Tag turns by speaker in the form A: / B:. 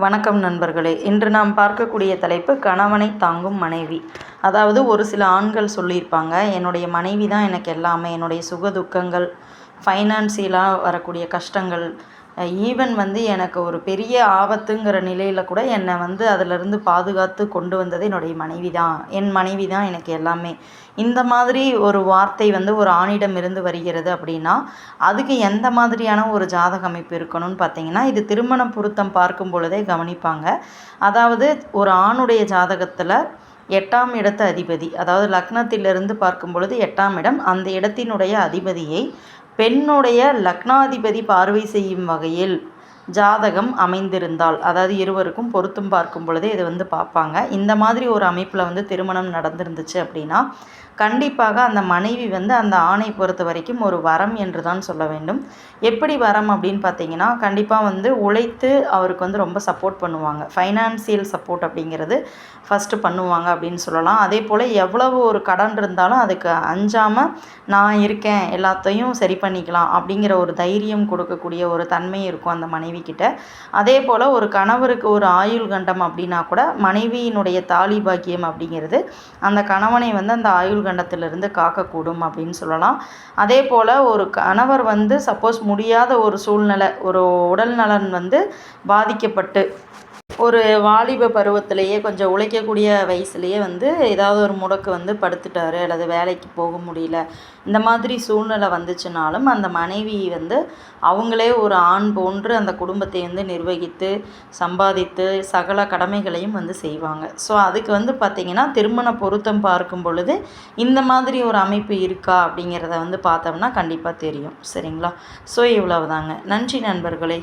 A: வணக்கம் நண்பர்களே. இன்று நாம் பார்க்கக்கூடிய தலைப்பு கணவனை தாங்கும் மனைவி. அதாவது ஒரு சில ஆண்கள் சொல்லியிருப்பாங்க என்னுடைய மனைவி தான் எனக்கு எல்லாமே. என்னுடைய சுக துக்கங்கள் ஃபைனான்சியலாக வரக்கூடிய கஷ்டங்கள் ஈவன் வந்து எனக்கு ஒரு பெரிய ஆபத்துங்கிற நிலையில் கூட என்னை வந்து அதிலிருந்து பாதுகாத்து கொண்டு வந்தது என்னுடைய மனைவி தான் என் மனைவி தான் எனக்கு எல்லாமே. இந்த மாதிரி ஒரு வார்த்தை வந்து ஒரு ஆணிடம் இருந்து வருகிறது அப்படின்னா அதுக்கு எந்த மாதிரியான ஒரு ஜாதக அமைப்பு இருக்கணும்னு பார்த்தீங்கன்னா இது திருமண பொருத்தம் பார்க்கும் பொழுதே கவனிப்பாங்க. அதாவது ஒரு ஆணுடைய ஜாதகத்தில் எட்டாம் இடத்து அதிபதி அதாவது லக்னத்திலிருந்து பார்க்கும் பொழுது எட்டாம் இடம் அந்த இடத்தினுடைய அதிபதியை பெண்ணுடைய லக்னாதிபதி பார்வை செய்யும் வகையில் ஜாதகம் அமைந்திருந்தால் அதாவது இருவருக்கும் பொருத்தும் பார்க்கும் பொழுதே இதை வந்து பார்ப்பாங்க. இந்த மாதிரி ஒரு அமைப்பில் வந்து திருமணம் நடந்திருந்துச்சு அப்படின்னா கண்டிப்பாக அந்த மனைவி வந்து அந்த ஆணை பொறுத்த வரைக்கும் ஒரு வரம் என்று தான் சொல்ல வேண்டும். எப்படி வரம் அப்படின்னு பார்த்தீங்கன்னா கண்டிப்பாக வந்து உழைத்து அவருக்கு வந்து ரொம்ப சப்போர்ட் பண்ணுவாங்க. ஃபைனான்சியல் சப்போர்ட் அப்படிங்கிறது ஃபஸ்ட்டு பண்ணுவாங்க அப்படின்னு சொல்லலாம். அதே போல் எவ்வளவு ஒரு கடன் இருந்தாலும் அதுக்கு அஞ்சாமல் நான் இருக்கேன் எல்லாத்தையும் சரி பண்ணிக்கலாம் அப்படிங்கிற ஒரு தைரியம் கொடுக்கக்கூடிய ஒரு தன்மை இருக்கும் அந்த மனைவி கிட்ட அதே போல் ஒரு கணவருக்கு ஒரு ஆயுள் கண்டம் அப்படின்னா கூட மனைவியினுடைய தாலி பாக்கியம் அப்படிங்கிறது அந்த கணவனை வந்து அந்த ஆயுள் கண்டத்திலிருந்து காக்கக்கூடும் அப்படின்னு சொல்லலாம். அதே போல் ஒரு கணவர் வந்து சப்போஸ் முடியாத ஒரு சூழ்நிலை ஒரு உடல் நலன் வந்து பாதிக்கப்பட்டு ஒரு வாலிப பருவத்திலேயே கொஞ்சம் உழைக்கக்கூடிய வயசுலேயே வந்து ஏதாவது ஒரு முடக்கு வந்து படுத்துட்டாரு அல்லது வேலைக்கு போக முடியல. இந்த மாதிரி சூழ்நிலை வந்துச்சுனாலும் அந்த மனைவி வந்து அவங்களே ஒரு ஆண் போன்று அந்த குடும்பத்தை வந்து நிர்வகித்து சம்பாதித்து சகல கடமைகளையும் வந்து செய்வாங்க. ஸோ அதுக்கு வந்து பார்த்திங்கன்னா திருமண பொருத்தம் பார்க்கும் பொழுது இந்த மாதிரி ஒரு அமைப்பு இருக்கா அப்படிங்கிறத வந்து பார்த்தோம்னா கண்டிப்பாக தெரியும். சரிங்களா? ஸோ இவ்வளவுதாங்க. நன்றி நண்பர்களே.